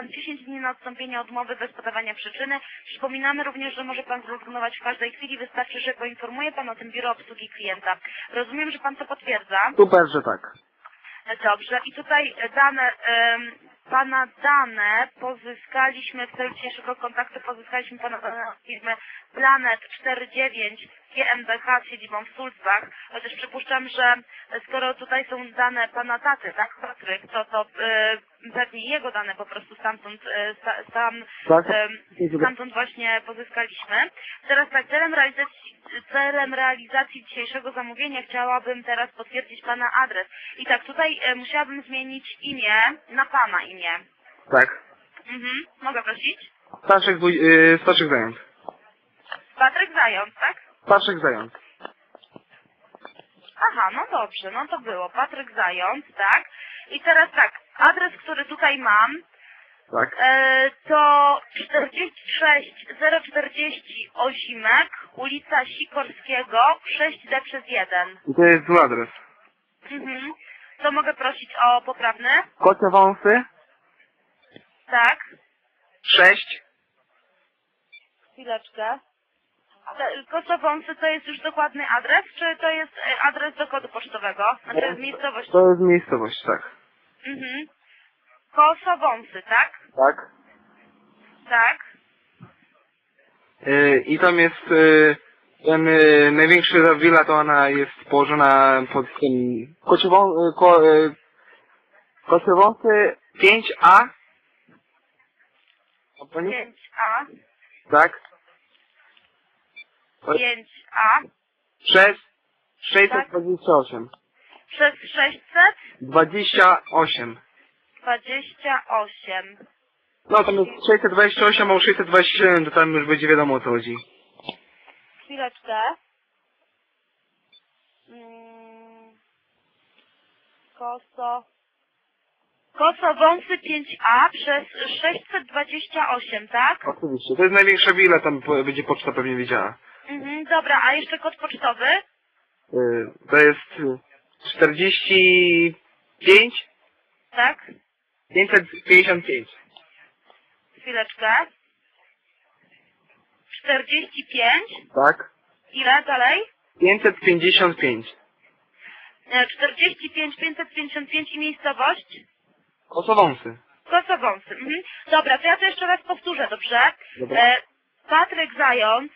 Pan 10 dni na odstąpienie od umowy bez podawania przyczyny. Przypominamy również, że może Pan zrezygnować w każdej chwili. Wystarczy, że poinformuje Pan o tym biuro obsługi klienta. Rozumiem, że Pan to potwierdza. Super, że tak. Dobrze. I tutaj dane, em, Pana dane pozyskaliśmy w celu dzisiejszego kontaktu, pozyskaliśmy Pana dane od firmy Planet 49 GmbH z siedzibą w Sulzbach, chociaż przypuszczam, że skoro tutaj są dane Pana taty, tak, Patryk, to to e, pewnie jego dane po prostu stamtąd, e, sta, Tak. em, stamtąd właśnie pozyskaliśmy. Teraz tak, celem realizacji, celem realizacji dzisiejszego zamówienia chciałabym teraz potwierdzić Pana adres. I tak, tutaj e, musiałabym zmienić imię na Pana imię. Tak. Mhm, mogę prosić? Staszek, wuj, yy, Staszek Zając. Patryk Zając, tak? Staszek Zając. Aha, no dobrze, no to było. Patryk Zając, tak? I teraz tak, adres, który tutaj mam, Tak. e, to 46 040 Ozimek, ulica Sikorskiego, 6D przez 1. I to jest zły adres. Mhm. To mogę prosić o poprawny? Kocie wąsy, Tak. 6. Chwileczkę. Kosowąsy to jest już dokładny adres, czy to jest e, adres do kodu pocztowego? Znaczy miejscowość. To jest miejscowość, tak. Mhm. Kosowąsy, tak? Tak. Tak. Yy, I tam jest yy, ten yy, największa willa, to ona jest położona pod tym yy, ko, yy, Kociewąsy 5A. A pani? 5A. Tak. 5A. Przez 628. Przez 600. 28. 28. No tam jest 628 albo 627, to tam już będzie wiadomo o co chodzi. Chwileczkę. Mm. Koso. Kosowąsy 5A przez 628, tak? Oczywiście. To jest największa willa, tam będzie poczta pewnie wiedziała. Mhm, dobra, a jeszcze kod pocztowy? Yy, to jest yy, 45 Tak? 555. Chwileczkę. 45. Tak? Ile dalej? 555. E, 45, 555 i miejscowość? Kosowąsy. Kosowąsy. Mhm. Dobra, to ja to jeszcze raz powtórzę, dobrze? Dobra. E, Patryk Zając.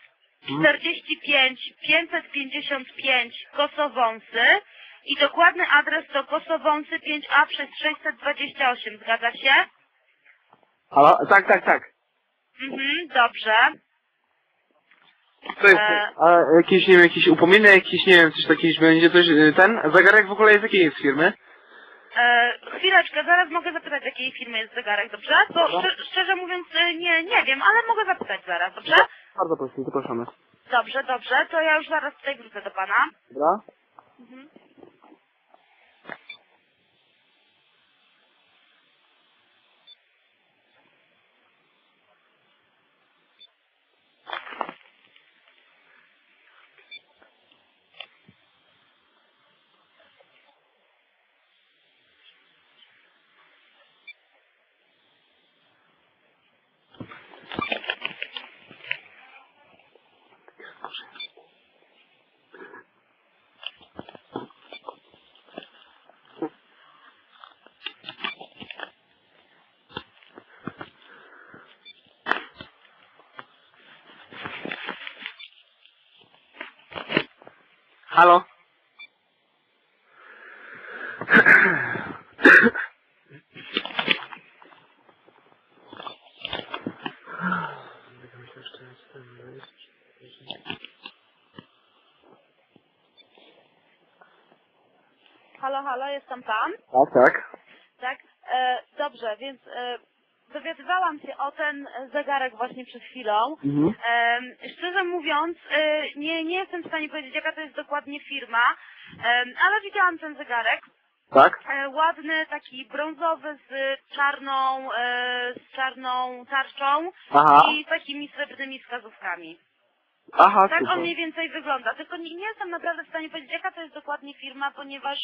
45, 555 Kosowąsy i dokładny adres to Kosowąsy 5A przez 628, zgadza się? Halo? Tak, tak, tak. Mhm, dobrze. To jest, E. a jakieś, nie wiem, jakieś upominy, jakieś, nie wiem, coś takiego będzie, coś, ten zegarek w ogóle jest jakiej jest firmy? E, chwileczkę, zaraz mogę zapytać, jakiej firmy jest zegarek, dobrze? Bo Dobra. szczer, szczerze mówiąc, e, nie, nie wiem, ale mogę zapytać zaraz, dobrze? Bardzo proszę, zapraszamy. Dobrze, dobrze, to ja już zaraz tutaj wrócę do pana. Dobra? Mhm. Halo? Halo, halo, jest tam pan? Tak, tak. Tak? E, dobrze, więc e, dowiadywałam się o ten zegarek właśnie przed chwilą. Mhm. Em, szczerze mówiąc, e, nie, nie jestem w stanie powiedzieć, jaka to jest dokładnie firma, em, ale widziałam ten zegarek. Tak? E, ładny, taki brązowy z czarną, e, z czarną tarczą Aha. i takimi srebrnymi wskazówkami. Aha, Tak super. on mniej więcej wygląda. Tylko nie, nie jestem naprawdę w stanie powiedzieć, jaka to jest dokładnie firma, ponieważ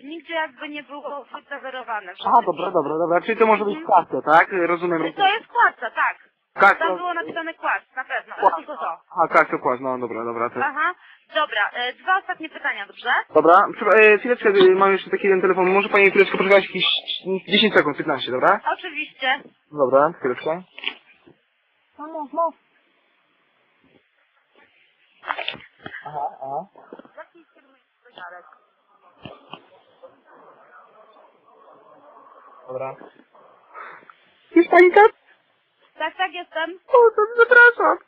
y, nigdzie jakby nie było zawerowane. Aha, dobra, dobra, dobra. Czyli to może być Mhm. tak? Rozumiem. To jest kładca, tak. Tak, Tam było napisane kładz, na pewno. Kładz. Ale tylko to. Aha, tak, to kład, no dobra, dobra. To... Aha. Dobra, e, dwa ostatnie pytania, dobrze? Dobra, przepraszam, e, chwileczkę, e, mam jeszcze taki jeden telefon. Może pani chwileczkę poczekać jakieś 10 sekund, 15, dobra? Oczywiście. Dobra, chwileczkę. No, no, no. Aha, aha. Dobra. Jest pani tam? Tak, tak, jestem. O, to przepraszam.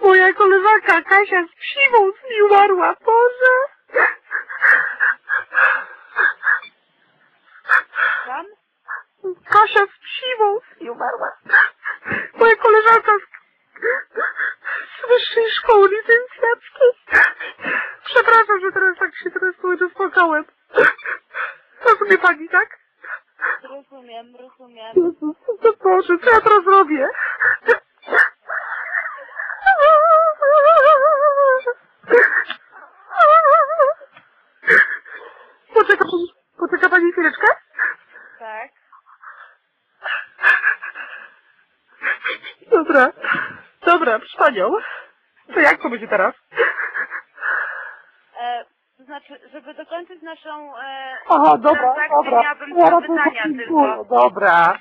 Moja koleżanka Kasia z psiwą z mi umarła, Boże. Tam? Kasia z psiwą z mi umarła. Moja koleżanka z, z wyższej szkoły licencjackiej. Przepraszam, że teraz tak się stresuję, że spłakałem. Rozumie pani, tak? Rozumiem, rozumiem. Jezus, to Boże, co ja teraz robię? Poczeka pani, poczeka pani chwileczkę? Tak. Dobra, dobra, proszę panią. To jak to będzie teraz? To znaczy, żeby dokończyć naszą e, Aha, dobra, transakcję, dobra. miałabym Ja dwa pytania tylko. Dobra.